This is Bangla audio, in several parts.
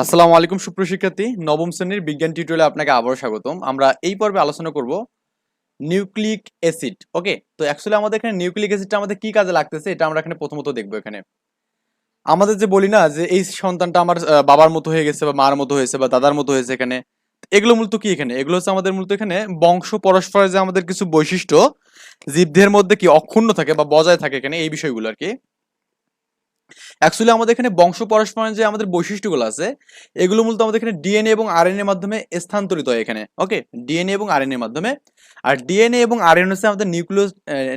আসসালামু আলাইকুম সুপ্রশিক্ষার্থী নবম শ্রেণির বিজ্ঞান টিউটোরিয়ালে আপনাকে আবারও স্বাগতম। আমরা এই পর্বে আলোচনা করব নিউক্লিক অ্যাসিড ওকে তো অ্যাকচুয়ালি আমাদের এখানে নিউক্লিক অ্যাসিডটা আমাদের কি কাজে লাগতেছে, এটা আমরা এখানে প্রথমত দেখব এখানে। আমাদের যে বলি না যে এই সন্তানটা আমার বাবার মতো হয়ে গেছে বা মার মতো হয়েছে বা দাদার মতো হয়েছে এখানে, এগুলো মূলত কি এখানে? এগুলো হচ্ছে আমাদের মূলত এখানে বংশ পরস্পরের যে আমাদের কিছু বৈশিষ্ট্য, জীবদের মধ্যে কি অক্ষুণ্ণ থাকে বা বজায় থাকে এখানে এই বিষয়গুলো আর কি। অ্যাকচুয়ালি আমাদের এখানে বংশ পরস্পরের যে আমাদের বৈশিষ্ট্যগুলো আছে, এগুলো মূলত আমাদের এখানে ডিএনএ এবং আরএনএ মাধ্যমে স্থানান্তরিত হয় এখানে। ওকে ডিএনএ এবং আরএনএ মাধ্যমে। আর ডিএনএ এবং আরএনএ হচ্ছে আমাদের নিউক্লিয়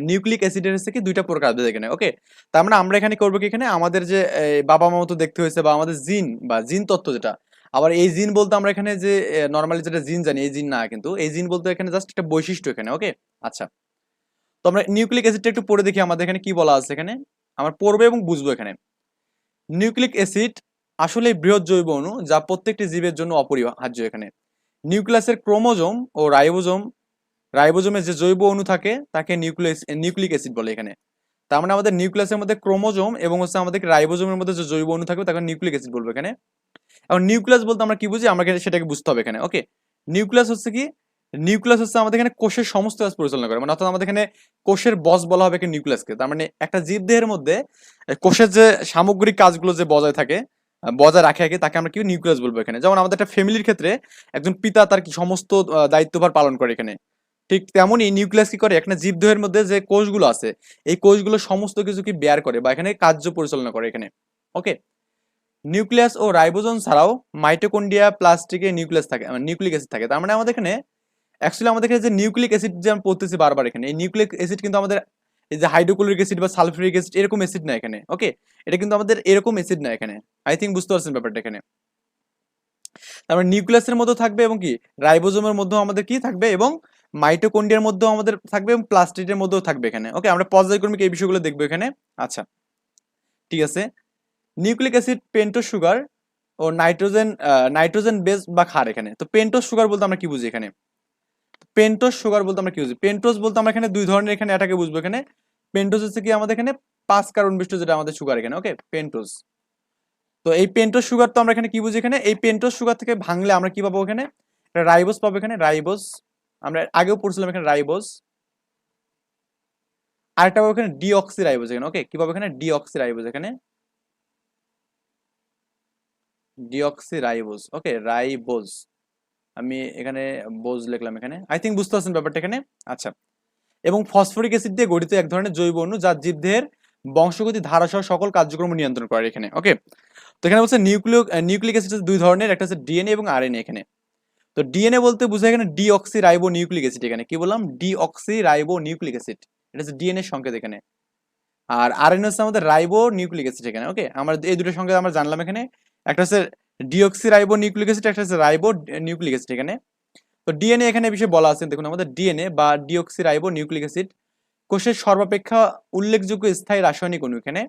নিউক্লিক অ্যাসিডের হচ্ছে কি দুইটা প্রকার আছে এখানে। ওকে তার মানে আমরা এখানে করব কি এখানে? আমাদের যে বাবা মা মতো দেখতে হয়েছে বা আমাদের জিন বা জিন তত্ত্ব যেটা। আবার এই জিন বলতে আমরা এখানে যে নর্মালি যেটা জিন জানি, এই জিন না কিন্তু। এই জিন বলতে এখানে জাস্ট একটা বৈশিষ্ট্য এখানে ওকে আচ্ছা। তো আমরা নিউক্লিক অ্যাসিডটা একটু পড়ে দেখি আমাদের এখানে কি বলা আছে এখানে। আমরা পড়ব এবং বুঝব এখানে। নিউক্লিক অ্যাসিড আসলে বৃহৎ জৈব অণু যা প্রত্যেকটি জীবের জন্য অপরিহার্য এখানে। নিউক্লিয়াসের ক্রোমোজোম ও রাইবোজোম রাইবোজোমের যে জৈব অণু থাকে, তাকে নিউক্লিয়াস, নিউক্লিক অ্যাসিড বলে এখানে। তার মানে আমাদের নিউক্লিয়াসের মধ্যে ক্রোমোজোম এবং হচ্ছে আমাদের রাইবোজোমের মধ্যে যে জৈব অণু থাকবে, তাকে নিউক্লিক অ্যাসিড বলব এখানে। এখন নিউক্লিয়াস বলতে আমরা কি বুঝি? আমাকে সেটাকে বুঝতে হবে এখানে। ওকে। নিউক্লিয়াস হচ্ছে কি? নিউক্লিয়াস হচ্ছে আমাদের এখানে কোষের সমস্ত কাজ পরিচালনা করে। মানে অর্থাৎ আমাদের এখানে কোষের বস বলা হবে এখানে নিউক্লিয়াসকে। তার মানে একটা জীবদেহের মধ্যে কোষের যে সামগ্রিক কাজগুলো যে বজায় থাকে, বজায় রাখে আগে, তাকে আমরা কি নিউক্লিয়াস বলব এখানে? যেমন আমাদের একটা ফ্যামিলির ক্ষেত্রে একজন পিতা তার কি সমস্ত দায়িত্বভার পালন করে এখানে। ঠিক তেমনই নিউক্লিয়াস কি করে? একটা জীবদেহের মধ্যে যে কোষগুলো আছে, এই কোষগুলো সমস্ত কিছু কি বেয়ার করে বা এখানে কার্য পরিচালনা করে এখানে। ওকে? নিউক্লিয়াস ও রাইবোজোম ছাড়াও মাইটোকন্ডিয়া প্লাস্টিকে নিউক্লিয়াস থাকে নিউক্লিক অ্যাসিড থাকে। তার মানে আমাদের এখানে অ্যাকচুয়ালি আমাদের এখানে যে নিউক্লিক অ্যাসিড যে আমি পড়তেছি বারবার এখানে, এই নিউক্লিক অ্যাসিড কিন্তু আমাদের এই যে হাইড্রোক্লোরিক অ্যাসিড বা সালফিউরিক অ্যাসিড এরকম অ্যাসিড না এখানে ওকে এটা কিন্তু আমাদের এরকম অ্যাসিড না এখানে। আই থিঙ্ক বুঝতে পারছেন ব্যাপারটা এখানে। তারপরে নিউক্লিয়াসের মধ্যে থাকবে এবং কি? রাইবোজোমের মধ্যেও আমাদের কি থাকবে এবং মাইটোকন্ডিয়ার মধ্যেও আমাদের থাকবে এবং প্লাস্টিডের মধ্যেও থাকবে এখানে ওকে আমরা পর্যায়ক্রমিক এই বিষয়গুলো দেখব এখানে। আচ্ছা ঠিক আছে। নিউক্লিক অ্যাসিড পেন্টোজ সুগার ও নাইট্রোজেন নাইট্রোজেন বেস বা খার এখানে। তো পেন্টোজ সুগার বলতে আমরা কি বুঝি এখানে? পেন্টোজ সুগার বলতে আমরা কি বুঝি? পেন্টোস বলতে আমরা এখানে দুই ধরনের এখানে এটাকে বুঝব এখানে। পেন্টোস হচ্ছে কি আমাদের এখানে পাঁচ কার্বন বিশিষ্ট যেটা আমাদের সুগার এখানে ওকে পেন্টোস তো এই পেন্টোস সুগার তো আমরা এখানে কি বুঝি এখানে? এই পেন্টোস সুগার থেকে ভাঙলে আমরা কি পাবো এখানে? রাইবোস পাবো এখানে রাইবোস আমরা আগেও পড়ছিলাম এখানে রাইবোস আরেকটা পাবো এখানে ডিঅক্সি রাইবোস এখানে ওকে কি পাবো এখানে? ডিঅক্সি রাইবোস এখানে। ডিঅক্সি রাইবোজ ওকে রাইবোজ আমি এখানে বোজ লিখলাম এখানে। আই থিঙ্ক বুঝতে পারছেন ব্যাপারটা এখানে? আচ্ছা। এবং ফসফরিক অ্যাসিড দিয়ে গঠিত এক ধরনের জৈব অণু যা জীবদেহের বংশগতি ধারা সহ সকল কার্যক্রম নিয়ন্ত্রণ করে এখানে। ওকে তো এখানে বলছে নিউক্লিয় নিউক্লিক অ্যাসিড দুই ধরনের, একটা হচ্ছে ডিএনএ এবং আরএনএ এখানে। তো ডিএনএ বলতে বোঝায় এখানে ডিঅক্সি রাইবো নিউক্লিক অ্যাসিড এখানে। কি বললাম? ডিঅক্সি রাইবো নিউক্লিক অ্যাসিড এটা হচ্ছে ডিএনএ সংকেত এখানে। আর আর আরএনএ হচ্ছে আমাদের রাইবো নিউক্লিক অ্যাসিড এখানে। ওকে আমরা এই দুটো সংকেত আমরা জানলাম এখানে। একটা হচ্ছে ডিঅক্সি রাইবো নিউক্লিক অ্যাসিড একটা হচ্ছে রাইবো নিউক্লিক অ্যাসিড এখানে। তো ডিএনএ এখানে বিষয়ে বলা আছে, দেখুন আমাদের ডিএনএ বা ডিঅক্সি রাইবো নিউক্লিক অ্যাসিড কোষের সর্বাপেক্ষা উল্লেখযোগ্য স্থায়ী রাসায়নিক অণু এখানে।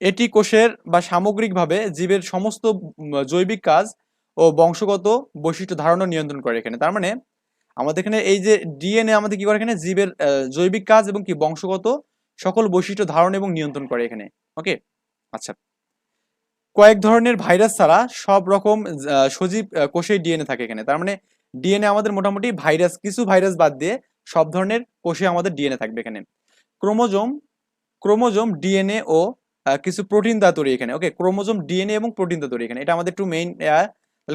এটি কোষের বা সামগ্রিকভাবে জীবের সমস্ত জৈবিক কাজ ও বংশগত বৈশিষ্ট্য ধারণ নিয়ন্ত্রণ করে এখানে। তার মানে আমাদের এখানে এই যে ডিএনএ আমাদের কি করে এখানে? জীবের জৈবিক কাজ এবং কি বংশগত সকল বৈশিষ্ট্য ধারণ এবং নিয়ন্ত্রণ করে এখানে। ওকে আচ্ছা। কয়েক ধরনের ভাইরাস ছাড়া সব রকম সজীব কোষেই ডিএনএ থাকে এখানে। তার মানে ডিএনএ আমাদের মোটামুটি ভাইরাস, কিছু ভাইরাস বাদ দিয়ে সব ধরনের কোষে আমাদের ডিএনএ থাকবে এখানে। ক্রোমোজোম ক্রোমোজোম ডিএনএ ও কিছু প্রোটিন দ্বারা তৈরি এখানে। ওকে ক্রোমোজোম ডিএনএ এবং প্রোটিন দ্বারা তৈরি এখানে। এটা আমাদের একটু মেইন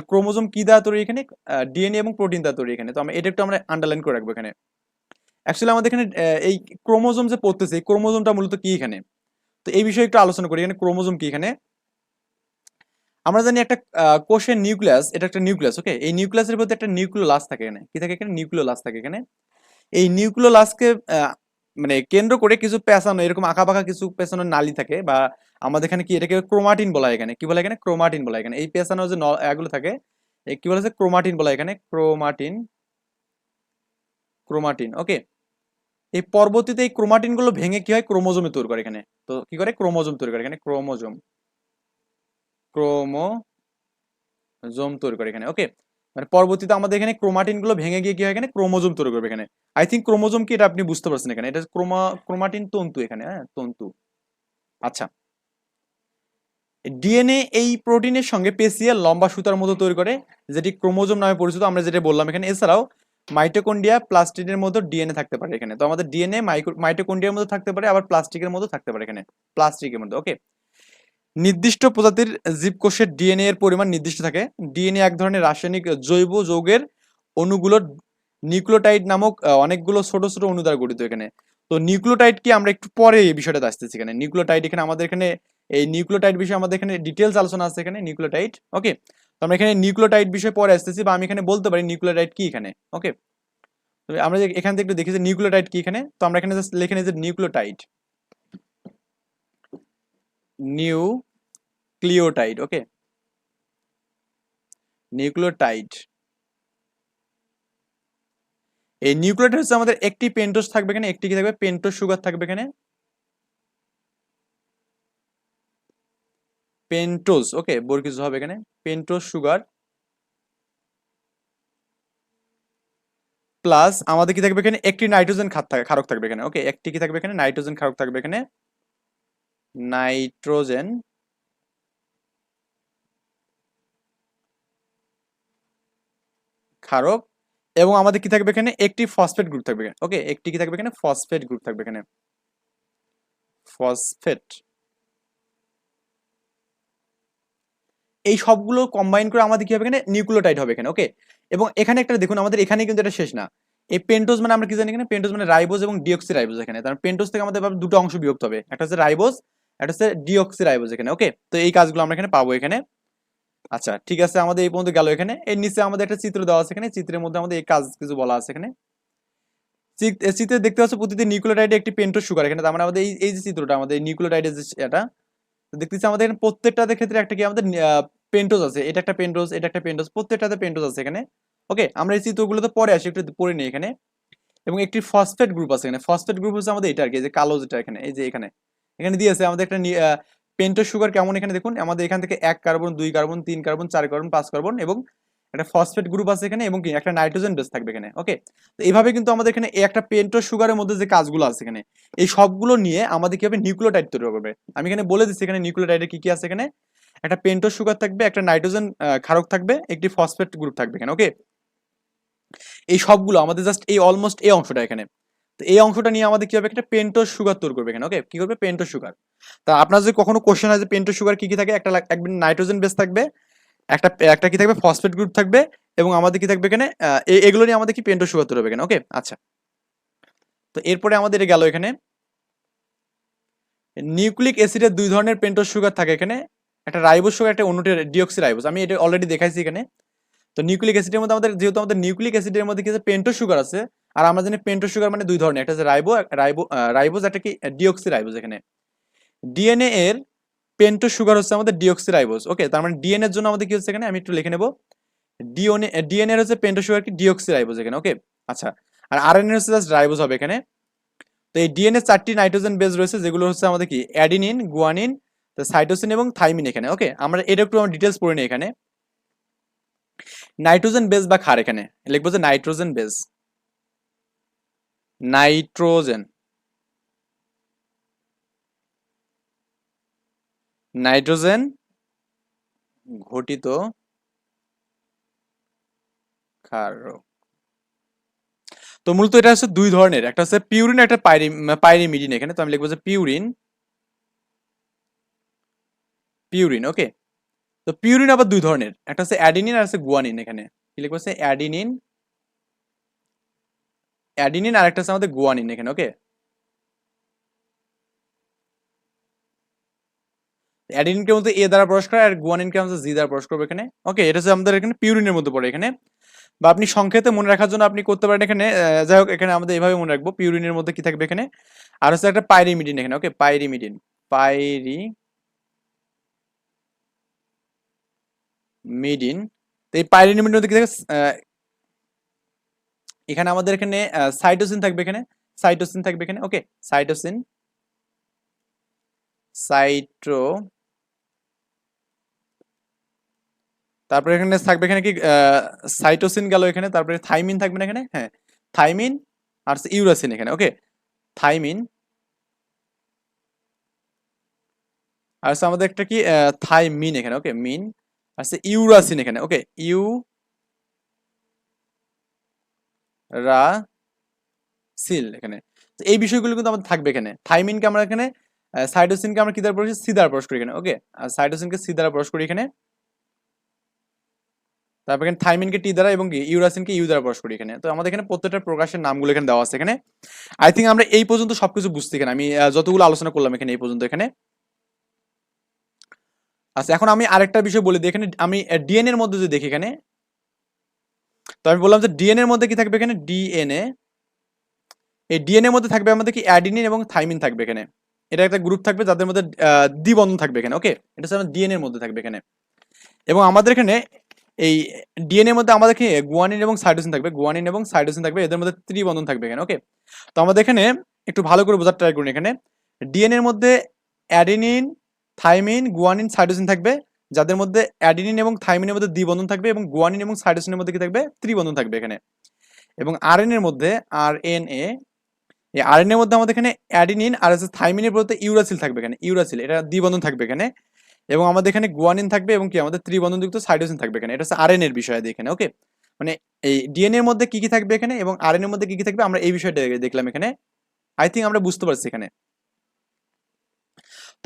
ক্রোমোজোম কি দ্বারা তৈরি এখানে? ডিএনএ এবং প্রোটিন দ্বারা তৈরি এখানে। তো আমরা, এটা একটু আমরা আন্ডারলাইন করে রাখব এখানে। অ্যাকচুয়ালি আমাদের এখানে এই ক্রোমোজোম যে পড়তেছে, এই ক্রোমোজোমটা মূলত কি এখানে? তো এই বিষয়ে একটু আলোচনা করি। এখানে ক্রোমোজোম কি এখানে? আমরা জানি একটা কোষের নিউক্লিয়াস, এটা একটা নিউক্লিয়াস ওকে এই নিউক্লিয়াসের মধ্যে একটা নিউক্লিওলাস থাকে এখানে। কি থাকে এখানে? নিউক্লিওলাস থাকে এখানে। এই নিউক্লিওলাসকে মানে কেন্দ্র করে কিছু পেঁচানো, এরকম আঁকা বাঁকা কিছু পেছানোর নালী থাকে বা আমাদের এখানে কি এটাকে ক্রোমাটিন বলা হয় এখানে। কি বলা এখানে? ক্রোমাটিন বলা এখানে। এই পেছানো যে এগুলো থাকে কি বলা হচ্ছে ক্রোমাটিন বলা এখানে। ক্রোমাটিন ক্রোমাটিন ওকে এই পরবর্তীতে এই ক্রোমাটিনগুলো ভেঙে কি হয়? ক্রোমোজোমে তৈরি করে এখানে। তো কি করে? ক্রোমোজোম তৈরি করে এখানে। ক্রোমোজোম। ক্রোমোজোম তৈরি করে এখানে। ওকে মানে পরবর্তীতে আমাদের এখানে ক্রোমাটিনগুলো ভেঙে গিয়ে কি হয় এখানে? ক্রোমোজোম তৈরি করবে এখানে। আই থিঙ্ক ক্রোমোজোম কি এটা আপনি বুঝতে পারছেন এখানে। এটা ক্রোমা, ক্রোমাটিন তন্তু এখানে হ্যাঁ? তন্তু। আচ্ছা। ডিএনএ এই প্রোটিনের সঙ্গে পেসিয়াল লম্বা সুতার মতো তৈরি করে, যেটি ক্রোমোজোম নামে পরিচিত, আমরা যেটা বললাম এখানে। এছাড়াও মাইটোকন্ডিয়া প্লাস্টিকের মতো ডিএনএ থাকতে পারে এখানে। তো আমাদের ডিএনএ মাইটোকন্ডিয়ার মতো থাকতে পারে, আবার প্লাস্টিকের মতো থাকতে পারে এখানে। প্লাস্টিকের মধ্যে ওকে নির্দিষ্ট প্রজাতির জীবকোষের ডিএনএ এর পরিমাণ নির্দিষ্ট থাকে। ডিএনএ এক ধরনের রাসায়নিক জৈব যৌগের অণুগুলোর নিউক্লোটাইড নামক অনেকগুলো ছোট ছোট অণু দ্বারা গঠিত এখানে। তো নিউক্লিওটাইড কি আমরা একটু পরে এই বিষয়টা আসতেছি এখানে। নিউক্লিওটাইড এখানে আমাদের এখানে, এই নিউক্লিওটাইড বিষয়ে আমাদের এখানে ডিটেলস আলোচনা আছে এখানে, নিউক্লিওটাইড। ওকে তো আমরা এখানে নিউক্লোটাইড বিষয়ে পরে আসতেছি বা আমি এখানে বলতে পারি নিউক্লিওটাইড কি এখানে। ওকে আমরা এখান থেকে একটু দেখি যে নিউক্লিওটাইড কি এখানে। তো আমরা এখানে জাস্ট লিখে নিই যে নিউক্লিওটাইড। Nucleotide, okay? নিউক্লিওটাইড। এই নিউক্লিওটাইড হচ্ছে আমাদের একটি পেন্টোস থাকবে এখানে, একটি কি থাকবে? পেন্টোস সুগার থাকবে এখানে। পেন্টোজ, ওকে, বোর কিছু হবে এখানে। Pentose sugar. প্লাস আমাদের কি থাকবে এখানে? একটি নাইট্রোজেন খাত থাকে ক্ষারক থাকবে এখানে, ওকে? একটি কি থাকবে এখানে? নাইট্রোজেন ক্ষারক থাকবে এখানে। নাইট্রোজেন। ক্ষারক। এবং আমাদের কি থাকবে এখানে? একটি ফসফেট গ্রুপ থাকবে ওকে একটি কি থাকবে এখানে? ফসফেট গ্রুপ থাকবে এখানে। ফসফেট এই সবগুলো কম্বাইন করে আমাদের কি হবে এখানে? নিউক্লিওটাইড হবে এখানে। ওকে এবং এখানে একটা দেখুন, আমাদের এখানে কিন্তু এটা শেষ না। এই পেন্টোজ মানে আমরা কি জানি এখানে? পেন্টোজ মানে রাইবোজ এবং ডিঅক্সি রাইবোজ এখানে। তার পেন্টোজ থেকে আমাদের দুটো অংশ বিভক্ত হবে। একটা হচ্ছে রাইবোজ একটা হচ্ছে ডিঅক্সি রাইবোজ এখানে ওকে তো এই কাজগুলো আমরা এখানে পাবো এখানে। আচ্ছা ঠিক আছে, আমাদের এই পর্যন্ত গেল এখানে। এর নিচে আমাদের একটা চিত্র দেওয়া আছে এখানে। চিত্রের মধ্যে আমাদের এই কাজ কিছু বলা আছে এখানে। চিত্রে দেখতে পাচ্ছ প্রতিটি নিউক্লিওটাইডে একটি পেন্টোজ সুগার এখানে, তার মানে আমাদের এই যে চিত্রটা, আমাদের নিউক্লিওটাইডের যে এটা, তো দেখতেছি আমাদের এখানে প্রত্যেকটাতে ক্ষেত্রে একটা কি আমাদের পেন্টোজ আছে। এটা একটা পেন্টোজ, এটা একটা পেন্টোজ, প্রত্যেকটাতে পেন্টোজ আছে এখানে। ওকে আমরা এই চিত্রগুলোতে পরে আসি, একটু পরে নিই এখানে। এবং একটি ফসফেট গ্রুপ আছে এখানে। ফসফেট গ্রুপ হচ্ছে আমাদের এটা আর কি যে কালো যেটা এখানে, এই যে এখানে। এখানে দিয়েছে আমাদের একটা পেন্টোজ সুগার কেমন এখানে দেখুন? আমাদের এখান থেকে এক কার্বন দুই কার্বন তিন কার্বন চার কার্বন পাঁচ কার্বন এবং একটা ফসফেট গ্রুপ আছে এখানে এবং একটা নাইট্রোজেন বেস থাকবে এখানে ওকে তো এইভাবে কিন্তু আমাদের এখানে একটা পেন্টোজ সুগারের মধ্যে যে কাজগুলো আছে এখানে, এই সবগুলো নিয়ে আমাদের কি হবে? নিউক্লিওটাইড তৈরি করবে আমি এখানে বলে দিচ্ছি এখানে নিউক্লিওটাইডে কি কি আছে এখানে? একটা পেন্টোজ সুগার থাকবে, একটা নাইট্রোজেন ক্ষারক থাকবে, একটি ফসফেট গ্রুপ থাকবে এখানে ওকে এই সবগুলো আমাদের জাস্ট এই অলমোস্ট এই অংশটা এখানে। তো এই অংশটা নিয়ে আমাদের কি হবে? একটা পেন্টোজ সুগার তৈরি করবে এখানে ওকে কি করবে? পেন্টোজ সুগার তা আপনার যদি কখনো কোশ্চেন হয় যে পেন্টোজ সুগার কি কি থাকে? একটা একদিন নাইট্রোজেন বেস থাকবে, একটা একটা কি থাকবে? ফসফেট গ্রুপ থাকবে, এবং আমাদের কি থাকবে এখানে এগুলো নিয়ে আমাদের কি পেন্টোজ সুগার তৈরি হবে এখানে ওকে আচ্ছা। তো এরপরে আমাদের গেল এখানে। নিউক্লিক অ্যাসিডের দুই ধরনের পেন্টোজ সুগার থাকে এখানে। একটা রাইবোস সুগার একটা অন্যটি ডিঅক্সি রাইবোজ আমি এটা অলরেডি দেখাইছি এখানে। তো নিউক্লিক অ্যাসিডের মধ্যে আমাদের, যেহেতু আমাদের নিউক্লিক অ্যাসিডের মধ্যে কি আছে? পেন্টোজ সুগার আছে। আর আমরা জানি পেন্টোজ সুগার মানে দুই ধরনের, একটা রাইবো রাইবো রাইবোজ, একটা কি ডিঅক্সি রাইবোজ এখানে। ডিএনএ এর পেন্টো সুগার হচ্ছে আমাদের ডিঅক্সি রাইবোজ ওকে? তার মানে ডিএনএ এর জন্য আমাদের কি হচ্ছে এখানে? আমি একটু লিখে নেব। ডিএনএ এর হচ্ছে পেন্টোজ সুগার কি ডিঅক্সি রাইবোজ এখানে, ওকে? আচ্ছা আর আরএনএ হচ্ছে জাস্ট রাইবোজ হবে এখানে। তো এই ডিএনএ চারটি নাইট্রোজেন বেস রয়েছে, যেগুলো হচ্ছে আমাদের কি, অ্যাডিনিন, গুয়ানিন সাইটোসিন এবং থাইমিন এখানে, ওকে? আমরা এটা একটু আমরা ডিটেলস পড়ে নিই এখানে। নাইট্রোজেন বেস বা ক্ষার এখানে, লিখব যে নাইট্রোজেন বেস। নাইট্রোজেন। নাইট্রোজেন ঘটিত তো মূলত এটা হচ্ছে দুই ধরনের, একটা হচ্ছে পিউরিন একটা পাইরি, পাইরিমিডিন এখানে। তো আমি লিখব যে পিউরিন পিউরিন, ওকে? তো পিউরিন আবার দুই ধরনের, একটা হচ্ছে অ্যাডিনিন আর হচ্ছে গুয়ানিন এখানে। কি লিখব? অ্যাডিনিন অ্যাডিনিন আর একটা আমাদের গুয়ানিন এখানে ওকে অ্যাডিনিনকে মধ্যে এ দ্বারা প্রকাশ করে আর গুয়ানিনকে আমাদের জি দ্বারা প্রকাশ করবে এখানে ওকে এটা হচ্ছে আমাদের এখানে পিউরিনের মধ্যে পড়ে এখানে। বা আপনি সংক্ষেপে মনে রাখার জন্য আপনি করতে পারেন এখানে যাই হোক, এখানে আমাদের এইভাবে মনে রাখব, পিউরিনের মধ্যে কি থাকবে এখানে? আর হচ্ছে একটা পাইরিমিডিন এখানে ওকে পাইরিমিডিন পাইরি মিডিন তো এই পাইরিমিডিন মধ্যে কি থাকে? এখানে আমাদের এখানে সাইটোসিন থাকবে এখানে সাইটোসিন থাকবে এখানে ওকে সাইটোসিন সাইটো তারপরে এখানে থাকবে এখানে কি সাইটোসিন গেল এখানে, তারপরে থাইমিন থাকবে না এখানে হ্যাঁ থাইমিন আর ইউরাসিন এখানে ওকে থাইমিন আর আমাদের একটা কি থাইমিন এখানে ওকে মিন আর ইউরাসিন এখানে ওকে ইউ রা, সিল এখানে। তো এই বিষয়গুলো কিন্তু আমাদের থাকবে এখানে। থাইমিনকে আমরা এখানে সাইটোসিনকে আমরা কি দ্বারা প্রকাশ সি দ্বারা প্রকাশ করি এখানে, ওকে? আর সাইটোসিনকে সি দ্বারা প্রকাশ করি এখানে। তারপর এখানে থাইমিনকে টি দ্বারা এবং ইউরাসিনকে ইউ দ্বারা প্রকাশ করি এখানে। তো আমাদের এখানে প্রত্যেকটা প্রকাশের নামগুলো এখানে দেওয়া আছে এখানে। আই থিঙ্ক আমরা এই পর্যন্ত সবকিছু বুঝতে এখানে। আমি যতগুলো আলোচনা করলাম এখানে এই পর্যন্ত এখানে। আচ্ছা এখন আমি আরেকটা বিষয় বলে দিই। এখানে আমি ডিএনএর মধ্যে যদি দেখি এখানে তো আমি বললাম যে ডিএনএ এর মধ্যে কি থাকবে এখানে? ডিএনএ এই ডিএনএ মধ্যে থাকবে আমাদের কি অ্যাডিনিন এবং থাইমিন থাকবে এখানে। এটা একটা গ্রুপ থাকবে যাদের মধ্যে দ্বিবন্ধন থাকবে এখানে ওকে এটা হচ্ছে ডিএনএ এর মধ্যে থাকবে এখানে। এবং আমাদের এখানে এই ডিএনএ এর মধ্যে আমাদের কি গুয়ানিন এবং সাইটোসিন থাকবে গুয়ানিন এবং সাইটোসিন থাকবে, এদের মধ্যে ত্রিবন্ধন থাকবে এখানে ওকে তো আমাদের এখানে একটু ভালো করে বোঝার ট্রাই করুন এখানে। ডিএনএর মধ্যে অ্যাডিনিন থাইমিন গুয়ানিন সাইটোসিন থাকবে যাদের মধ্যে অ্যাডিনিন এবং থাইমিনের মধ্যে দ্বিবন্ধন থাকবে এবং গুয়ানিন এবং সাইটোসিনের মধ্যে কি থাকবে? ত্রিবন্ধন থাকবে এখানে। এবং আরএন এর মধ্যে আর এন এ এই আরএন এর মধ্যে আমাদের এখানে অ্যাডিনিন আর হচ্ছে থাইমিনের বলতে ইউরাসিল থাকবে এখানে ইউরাসিল এটা দ্বিবন্ধন থাকবে এখানে। এবং আমাদের এখানে গুয়ানিন থাকবে এবং কি? আমাদের ত্রিবন্ধনযুক্ত সাইটোসিন থাকবে এখানে। এটা হচ্ছে আরএন এর বিষয় এখানে ওকে মানে এই ডিএনএ এর মধ্যে কি কি থাকবে এখানে এবং আরএন এর মধ্যে কি কি থাকবে? আমরা এই বিষয়টা দেখলাম এখানে। আই থিঙ্ক আমরা বুঝতে পারছি এখানে।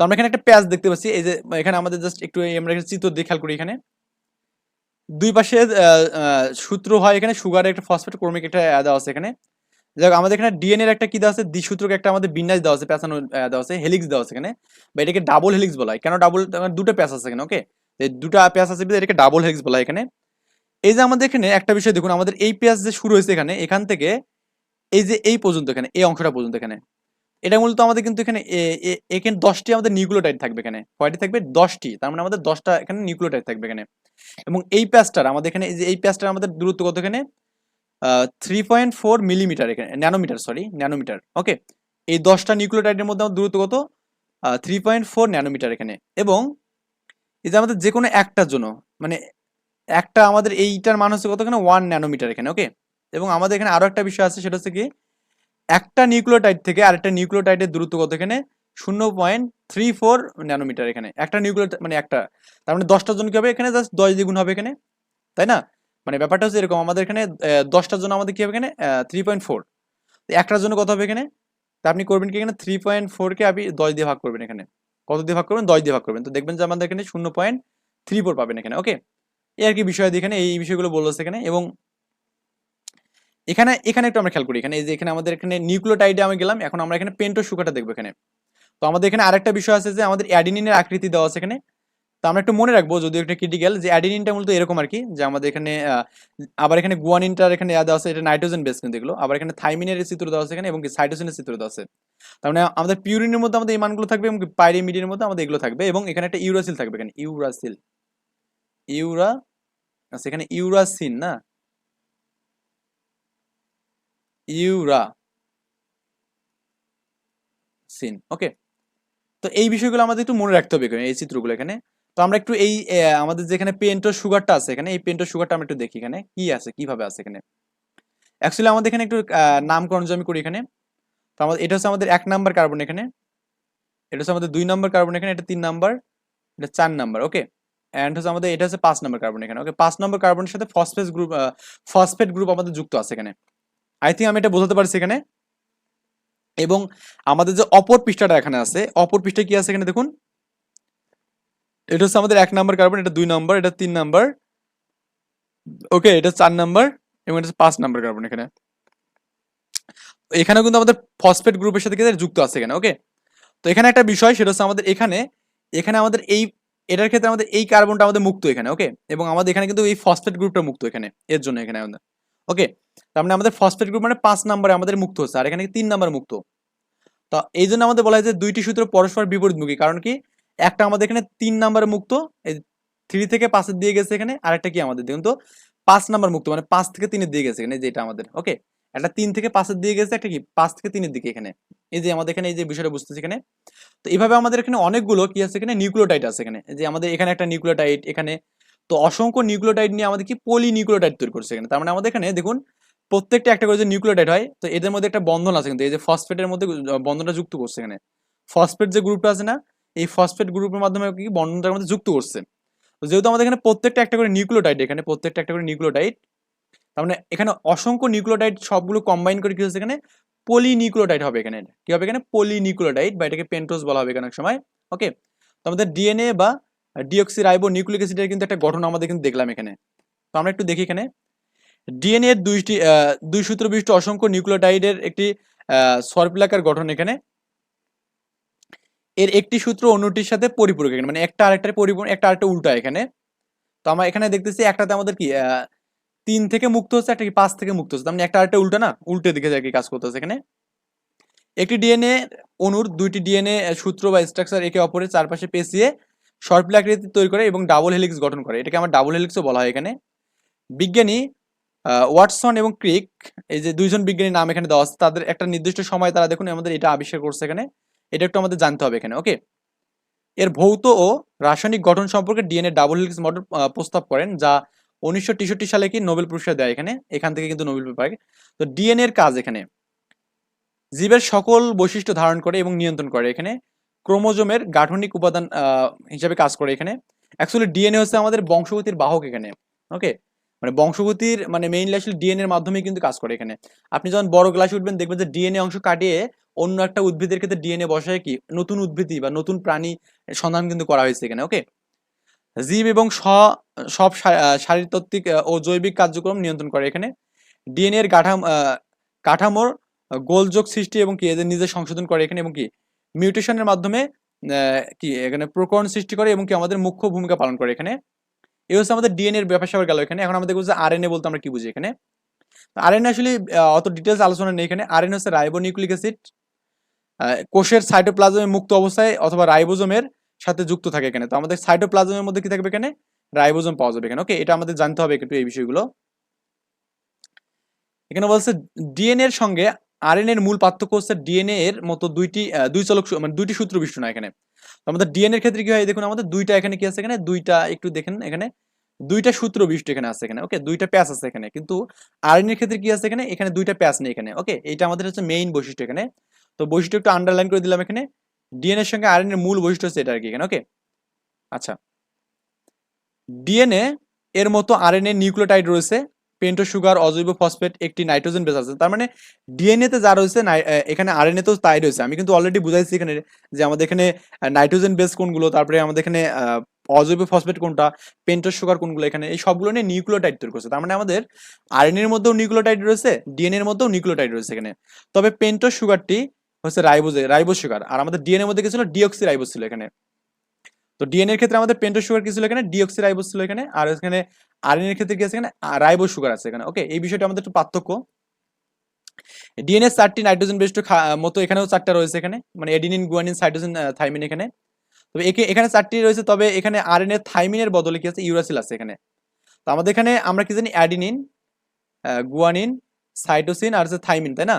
তো আমরা এখানে একটা প্যাচ দেখতে পাচ্ছি। এই যে এখানে আমাদের জাস্ট একটু আমরা এখানে চিত্র দিয়ে খেয়াল করি এখানে। দুই পাশে সূত্র হয় এখানে সুগারের একটা ফসফেট ক্রমিক একটা দেওয়া আছে এখানে। যাই হোক, আমাদের এখানে ডিএনএ এর একটা কি দেওয়া আছে? দ্বিসূত্রক একটা আমাদের বিন্যাস দেওয়া আছে আহ, দেওয়া আছে হেলিক্স দেওয়া আছে এখানে। বা এটাকে ডাবল হেলিক্স বলা হয়। কেন ডাবল দুটো প্যাচ আছে এখানে ওকে দুটো প্যাচ আছে এটাকে ডাবল হেলিক্স বলা হয় এখানে। এই যে আমাদের এখানে একটা বিষয় দেখুন আমাদের এই প্যাচ যে শুরু হয়েছে এখানে এখান থেকে এই যে এই পর্যন্ত এখানে এই অংশটা পর্যন্ত এখানে। এটা মূলত আমাদের কিন্তু এখানে এখানে দশটি আমাদের নিউক্লিওটাইড থাকবে এখানে। কয়টি থাকবে? দশটি। তার মানে আমাদের দশটা এখানে নিউক্লিওটাইড থাকবে এখানে। এবং এই প্যাচটার আমাদের এখানে, এই প্যাচটার আমাদের দূরত্ব কত এখানে? থ্রি পয়েন্ট ফোর মিলিমিটার এখানে ন্যানোমিটার সরি ন্যানোমিটার ওকে এই দশটা নিউক্লিওটাইডের মধ্যে আমাদের দূরত্ব কত? থ্রি পয়েন্ট ফোর ন্যানোমিটার এখানে। এবং এই যে আমাদের যে কোনো একটার জন্য মানে একটা আমাদের এইটার মান হচ্ছে কত এখানে? ওয়ান ন্যানোমিটার এখানে ওকে এবং আমাদের এখানে আরও একটা বিষয় আছে, সেটা হচ্ছে কি একটা নিউক্লিওটাইড থেকে আরেকটা নিউক্লিওটাইডের দূরত্ব কত এখানে? শূন্য পয়েন্ট থ্রি ফোর ন্যানোমিটার এখানে। একটা নিউক্লিও মানে একটা। তার মানে দশটার জন কি হবে এখানে? জাস্ট দশ দ্বিগুণ হবে এখানে। তাই না? মানে ব্যাপারটা হচ্ছে এরকম, আমাদের এখানে দশটার জন্য আমাদের কি হবে এখানে? Three point four. একটার জন্য কত হবে এখানে? তা আপনি করবেন কি এখানে? থ্রি পয়েন্ট ফোরকে আপনি দশ দিয়ে ভাগ করবেন এখানে। কত দিয়ে ভাগ করবেন? দশ দিয়ে ভাগ করবেন। তো দেখবেন যে আমাদের এখানে শূন্য পয়েন্ট থ্রি ফোর পাবেন এখানে। ওকে? এই আর কি বিষয় এখানে এই বিষয়গুলো বলল এখানে। এবং এখানে এখানে একটু আমরা খেয়াল করি। এখানে এই যে, এখানে আমাদের এখানে নিউক্লিওটাইডে আমি গেলাম, এখন আমরা এখানে পেন্টো সুগারটা দেখব এখানে। তো আমাদের এখানে আরেকটা বিষয় আছে যে, আমাদের অ্যাডিনিনের আকৃতি দেওয়া আছে এখানে। তো আমরা একটু মনে রাখব যদি একটা ক্রিটিক্যাল যে অ্যাডিনিনটা মূলত এরকম আর কি, যে আমাদের এখানে আবার এখানে গুয়ানিনটার এখানে দেওয়া আছে, এটা নাইট্রোজেন বেস কিন্তু এগুলো। আবার এখানে থাইমিনের চিত্র দেওয়া আছে এখানে এবং সাইটোসিনের চিত্র দেওয়া আছে। তার মানে আমাদের পিউরিনের মধ্যে আমাদের এই মানগুলো থাকবে এবং পাইরিমিডিনের মধ্যে আমাদের এগুলো থাকবে এবং এখানে একটা ইউরাসিল থাকবে এখানে। ইউরাসিল ইউরা আচ্ছা এখানে ইউরাসিন না? ইউরা সিন ওকে তো এই বিষয়গুলো আমাদের একটু মনে রাখতে হবে এই চিত্রগুলো এখানে। তো আমরা একটু এই আমাদের যেখানে পেন্টো সুগারটা আছে এখানে, এই পেন্টো সুগারটা আমরা একটু দেখি এখানে, কি আছে, কীভাবে আছে এখানে। অ্যাকচুয়ালি আমাদের এখানে একটু নামকরণ আমি করি এখানে, তো আমাদের, এটা হচ্ছে আমাদের এক নাম্বার কার্বন এখানে, এটা হচ্ছে আমাদের দুই নাম্বার কার্বন এখানে, এটা তিন নাম্বার, এটা চার নাম্বার ওকে অ্যান্ড হচ্ছে আমাদের, এটা হচ্ছে পাঁচ নাম্বার কার্বন এখানে ওকে পাঁচ নাম্বার কার্বনের সাথে ফসফেট গ্রুপ ফসফেট গ্রুপ আমাদের যুক্ত আছে এখানে। আই থিঙ্ক আমি এটা বোঝাতে পারছি এখানে। এবং আমাদের যে অপর পৃষ্ঠাটা এখানে আছে, অপর পৃষ্ঠা কি আছে এখানে দেখুন। এটা হচ্ছে আমাদের এক নাম্বার কার্বন, এটা দুই নাম্বার, এটা তিন নাম্বার। ওকে এটা চার নাম্বার এবং এটা পাঁচ নাম্বার কার্বন এখানে। এখানেও কিন্তু আমাদের ফসফেট গ্রুপের সাথে যুক্ত আছে এখানে ওকে তো এখানে একটা বিষয়, সেটা হচ্ছে আমাদের এখানে এখানে আমাদের এই, এটার ক্ষেত্রে আমাদের এই কার্বনটা আমাদের মুক্ত এখানে ওকে এবং আমাদের এখানে কিন্তু এই ফসফেট গ্রুপটা মুক্ত এখানে, এর জন্য এখানে আমাদের ওকে তার মানে আমাদের ফসফেট গ্রুপ মানে পাঁচ নাম্বারে আমাদের মুক্ত হচ্ছে, আর এখানে তিন নাম্বার মুক্ত। তো এই জন্য আমাদের বলা হয় যে দুইটি সূত্র পরস্পর বিপরীতমুখী, কারণ কি একটা আমাদের এখানে তিন নাম্বারে মুক্ত, এই থ্রি থেকে পাঁচের দিয়ে গেছে এখানে, আরেকটা কি আমাদের? দেখুন তো, পাঁচ নাম্বার মুক্ত মানে পাঁচ থেকে তিনের দিয়ে গেছে এখানে যেটা আমাদের ওকে একটা তিন থেকে পাঁচের দিয়ে গেছে, একটা কি? পাঁচ থেকে তিনের দিকে এখানে। এই যে আমাদের এখানে এই যে বিষয়টা বুঝতেছি এখানে। তো এইভাবে আমাদের এখানে অনেকগুলো কি আছে এখানে? নিউক্লিওটাইড আছে এখানে। যে আমাদের এখানে একটা নিউক্লিওটাইড এখানে, তো অসংখ্য নিউক্লিওটাইড নিয়ে আমাদের কি পলি নিউক্লিওটাইড তৈরি করছে এখানে। তার মানে আমাদের এখানে দেখুন প্রত্যেকটা একটা করে যে নিউক্লিওটাইড হয়, তো এদের মধ্যে একটা বন্ধন আছে কিন্তু, এই যে ফসফেটের মধ্যে বন্ধনটা যুক্ত করছে এখানে। ফসফেট যে গ্রুপটা আছে না, এই ফসফেট গ্রুপের মাধ্যমে কি বন্ধনটার মধ্যে যুক্ত করছে। যেহেতু আমাদের এখানে প্রত্যেকটা একটা করে নিউক্লিওটাইড, এখানে প্রত্যেকটা একটা করে নিউক্লিওটাইড, তার মানে এখানে অসংখ্য নিউক্লিওটাইড সবগুলো কম্বাইন করে কি হচ্ছে এখানে? পলিনিউক্লিওটাইড হবে এখানে। কি হবে এখানে? পলিনিউক্লিওটাইড বা এটাকে পেন্টোজ বলা হবে এখানে সময়। ওকে? তো আমাদের ডিএনএ বা ডিঅক্সি রাইবো নিউক্লিক অ্যাসিডের কিন্তু একটা গঠন আমাদের কিন্তু দেখলাম এখানে। তো আমরা একটু দেখি এখানে। ডিএনএ দুইটি দুই সূত্র বিশিষ্ট অসংখ্য নিউক্লিওটাইডের একটি সরপিলাকার গঠন এখানে। এর একটি সূত্র অন্যটির সাথে পরিপূরক এখানে মানে একটা আরেকটার পরিপূরক, একটা আরেকটা উল্টা এখানে। তো আমরা এখানে দেখতেছি একটাতে আমাদের কি তিন থেকে মুক্ত হচ্ছে, একটা কি পাঁচ থেকে মুক্ত হচ্ছে। তার মানে একটা আরেকটা উল্টা না, উল্টে দিকে আর কি কাজ করতেছে এখানে। একটি ডিএনএ অনুর দুইটি ডিএনএ সূত্র বা স্ট্রাকচার একে অপরের চারপাশে পেঁচিয়ে সর্পিল আকৃতি তৈরি করে এবং ডাবল হেলিক্স গঠন করে। এটাকে আমার ডাবল হেলিক্সও বলা হয় এখানে। বিজ্ঞানী ওয়াটসন এবং ক্রিক, এই যে দুইজন বিজ্ঞানীর নাম এখানে দেওয়া আছে, তাদের একটা নির্দিষ্ট সময় তারা দেখুন আমাদের এটা আবিষ্কার করছে এখানে। এটা একটু আমাদের জানতে হবে এখানে ওকে এর ভৌত ও রাসায়নিক গঠন সম্পর্কে ডিএনএ ডাবল হেলিক্স মডেল প্রস্তাব করেন, যা উনিশশো তেষট্টি সালে কি নোবেল পুরস্কার দেয় এখানে, এখান থেকে কিন্তু নোবেল পায়। তো ডিএনএ এর কাজ এখানে, জীবের সকল বৈশিষ্ট্য ধারণ করে এবং নিয়ন্ত্রণ করে এখানে, ক্রোমোজোমের গাঠনিক উপাদান হিসাবে কাজ করে এখানে। অ্যাকচুয়ালি ডিএনএ হচ্ছে আমাদের বংশগতির বাহক এখানে ওকে মানে বংশগতির মানে মেইনলি আসলে ডিএনএ এর মাধ্যমে কিন্তু কাজ করে এখানে। আপনি যখন বড় ক্লাসে উঠবেন, দেখবেন যে ডিএনএ অংশ কাটিয়ে অন্য একটা উদ্ভিদের ক্ষেত্রে ডিএনএ বসায় কি? নতুন উদ্ভিদই বা নতুন প্রাণী সন্ধান কিন্তু করা হয়েছে এখানে ওকে জীব এবং স- সব শারীরতত্ত্বিক ও জৈবিক কার্যক্রম নিয়ন্ত্রণ করে এখানে। ডিএনএ এর কাঠাম কাঠামোর গোলযোগ সৃষ্টি এবং কি? এদের নিজে সংশোধন করে এখানে এবং কি? মিউটেশনের মাধ্যমে কি? এখানে প্রকরণ সৃষ্টি করে এবং কি? আমাদের মুখ্য ভূমিকা পালন করে এখানে। এই হচ্ছে আমাদের ডিএনএ এর ব্যাপার স্যাপার গেল এখানে। এখন আমাদের বলছে আরএনএ বলতে আমরা কি বুঝি এখানে? আরএনএ আসলে অত ডিটেলস আলোচনা নেই এখানে। আরএনএ হচ্ছে রাইবো রাইবোনিউক্লিক অ্যাসিড কোষের সাইটোপ্লাজমে মুক্ত অবস্থায় অথবা রাইবোজোমের সাথে যুক্ত থাকে এখানে। তো আমাদের সাইটোপ্লাজমের মধ্যে কি থাকবে এখানে? রাইবোজোম পাওয়া যাবে এখানে। ওকে এটা আমাদের জানতে হবে একটু এই বিষয়গুলো। এখানে বলছে ডিএনএ এর সঙ্গে আরএনএ এর মূল পার্থক্য হচ্ছে ডিএনএ এর মতো দুইটি দুই চলক মানে দুইটি সূত্র বিশিষ্ট না এখানে। আমাদের ডিএনএ এর ক্ষেত্রে কি হয়? দেখুন, আমাদের দুইটা এখানে কি আছে এখানে? দুইটা একটু দেখেন, এখানে দুইটা সূত্র বিশিষ্ট এখানে আছে এখানে ওকে দুইটা প্যাচ আছে এখানে, কিন্তু আরএনএ এর ক্ষেত্রে কি আছে এখানে? এখানে দুইটা প্যাচ নেই এখানে ওকে এটা আমাদের হচ্ছে মেইন বৈশিষ্ট্য এখানে। তো বৈশিষ্ট্য একটু আন্ডারলাইন করে দিলাম এখানে। ডিএনএ এর সঙ্গে আরএনএ এর মূল বৈশিষ্ট্য হচ্ছে এটা আর কি এখানে ওকে আচ্ছা। ডিএনএ এর মতো আরএনএ নিউক্লিওটাইড রয়েছে পেন্টো সুগার, অজৈব ফসফেট, একটি নাইট্রোজেন বেস আছে। তার মানে ডিএনএ তে যা রয়েছে এখানে আরএনএ তেও তাই রয়েছে। আমি কিন্তু অলরেডি বুঝাইছি এখানে যে আমাদের এখানে নাইট্রোজেন বেস কোনগুলো, তারপরে আমাদের এখানে অজৈব ফসফেট কোনটা, পেন্টো সুগার কোনগুলো এখানে, এই সবগুলো নিয়ে নিউক্লিওটাইড তৈরি করছে। তার মানে আমাদের আরএনএ এর মধ্যেও নিউক্লিওটাইড রয়েছে ডিএনএ এর মধ্যেও নিউক্লিওটাইড রয়েছে এখানে। তবে পেন্টো সুগারটি হচ্ছে রাইবোজে, রাইবোজ সুগার। আর আমাদের ডিএনএ এর মধ্যে কি ছিল? ডিঅক্সি রাইবোজ ছিল এখানে। তো ডিএনএ এর ক্ষেত্রে আমাদের পেন্টো সুগার কি ছিল এখানে? ডিঅক্সি রাইবোজ ছিল এখানে। আর এখানে আরএনএ এর ক্ষেত্রে কি আছে এখানে? রাইবোজ সুগার আছে এখানে। ওকে এই বিষয়টা আমাদের একটু পার্থক্য। ডিএনএ চারটি নাইট্রোজেন বেসড মতো এখানেও চারটা রয়েছে এখানে। মানে এডিনিন গুয়ানিন সাইটোসিন থাইমিন এখানে। তবে একে- এখানে চারটি রয়েছে, তবে এখানে আরএনএ থাইমিনের বদলে কি আছে? ইউরাসিল আছে এখানে। তো আমাদের এখানে আমরা কি জানি? অ্যাডিনিন গুয়ানিন সাইটোসিন আর হচ্ছে থাইমিন তাই না?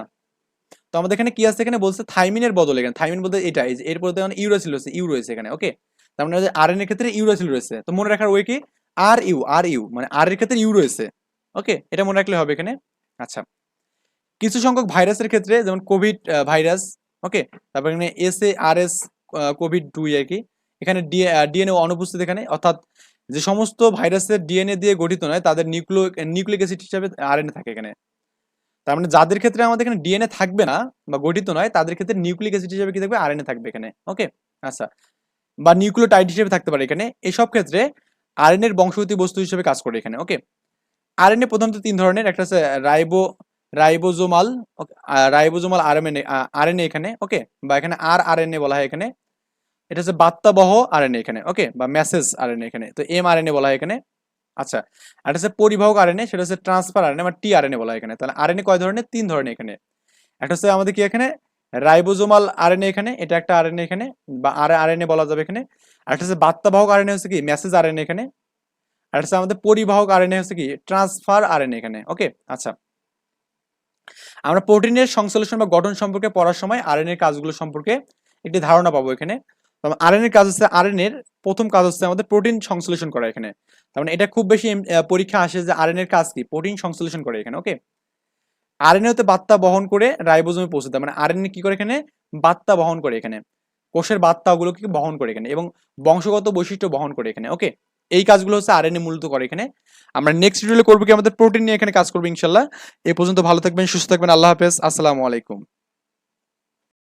তো আমাদের এখানে কি আছে এখানে? বলছে থাইমিনের বদলে এখানে। থাইমিন বলতে এটা এই যে এর বদলে ইউরাসিল রয়েছে ইউ রয়েছে এখানে। ওকে তার মানে আরএনএ এর ক্ষেত্রে ইউরাসিল রয়েছে। তো মনে রাখার ওই কি? আর ইউ আর ইউ মানে আর এর ক্ষেত্রে ইউ রয়েছে। ওকে এটা মনে রাখলে হবে এখানে। আচ্ছা। কিছু সংখ্যক ভাইরাসের ক্ষেত্রে, যেমন কোভিড ভাইরাস ওকে তারপর এখানে S A R S covid দুই আর কি। এখানে ডিএনএ অনুপস্থিত এখানে। অর্থাৎ যে সমস্ত ভাইরাসের ডিএনএ দিয়ে গঠিত নয়, তাদের নিউক্লিও নিউক্লিক অ্যাসিড হিসাবে আরএনএ থাকে এখানে। তার মানে যাদের ক্ষেত্রে আমাদের এখানে ডিএনএ থাকবে না বা গঠিত নয়, তাদের ক্ষেত্রে নিউক্লিক অ্যাসিড হিসাবে কি থাকবে? আরএনএ থাকবে এখানে। ওকে আচ্ছা। বা নিউক্লিওটাইড হিসেবে থাকতে পারে এখানে এসব ক্ষেত্রে আরএনএর বংশগতি বস্তু হিসেবে কাজ করে এখানে ওকে আর আরএনএ প্রধানত তিন ধরনের একটা হচ্ছে রাইবো রাইবোজোমাল রাইবোজোমাল আরএনএ আরএনএ এখানে ওকে বা এখানে আর আরএনএ বলা হয় এখানে এটা হচ্ছে বার্তাবহ আরএনএ এখানে ওকে বা মেসেজ আর আরএনএ এখানে তো এম আরএনএ বলা হয় এখানে আচ্ছা আর হচ্ছে পরিবাহক আরএনএ সেটা হচ্ছে ট্রান্সফার আর আরএনএ বা টি আরএনএ বলা হয় এখানে তাহলে আরএনএ কয় ধরনের তিন ধরনের এখানে একটা হচ্ছে আমাদের কি এখানে রাইবোজোমাল আরএনএ এখানে, এটা একটা আরএনএ এখানে, বা আর আরএনএ বলা যাবে এখানে। আর একটা হচ্ছে বার্তাবাহক আরএনএ হচ্ছে কি? মেসেজ আরএনএ এখানে। আর হচ্ছে আমাদের পরিবাহক আরএনএ হচ্ছে কি? ট্রান্সফার আরএনএ এখানে, ওকে? আচ্ছা। আমরা প্রোটিনের সংশ্লেষণ বা গঠন সম্পর্কে পড়ার সময় আরএনএ এর কাজগুলো সম্পর্কে একটি ধারণা পাবো এখানে। আরএনএ এর কাজ হচ্ছে আরএনএ এর প্রথম কাজ হচ্ছে আমাদের প্রোটিন সংশ্লেষণ করা এখানে। তার মানে এটা খুব বেশি পরীক্ষা আসে যে আরএনএ এর কাজ কি? প্রোটিন সংশ্লেষণ করে এখানে, ওকে? আরএনএ হতে বার্তা বহন করে রাইবোজোমে পৌঁছে দেয়। মানে আরএনএ কি করে এখানে? বার্তা বহন করে এখানে। কোষের বার্তাগুলোকে বহন করে এখানে এবং বংশগত বৈশিষ্ট্য বহন করে এখানে। ওকে? এই কাজগুলো হচ্ছে আরএনএ মূলত করে এখানে। আমরা নেক্সট ভিডিওতে করব কি? আমাদের প্রোটিন নিয়ে এখানে কাজ করব ইনশাল্লাহ এ পর্যন্ত ভালো থাকবেন, সুস্থ থাকবেন। আল্লাহ হাফেজ। আসসালামু আলাইকুম।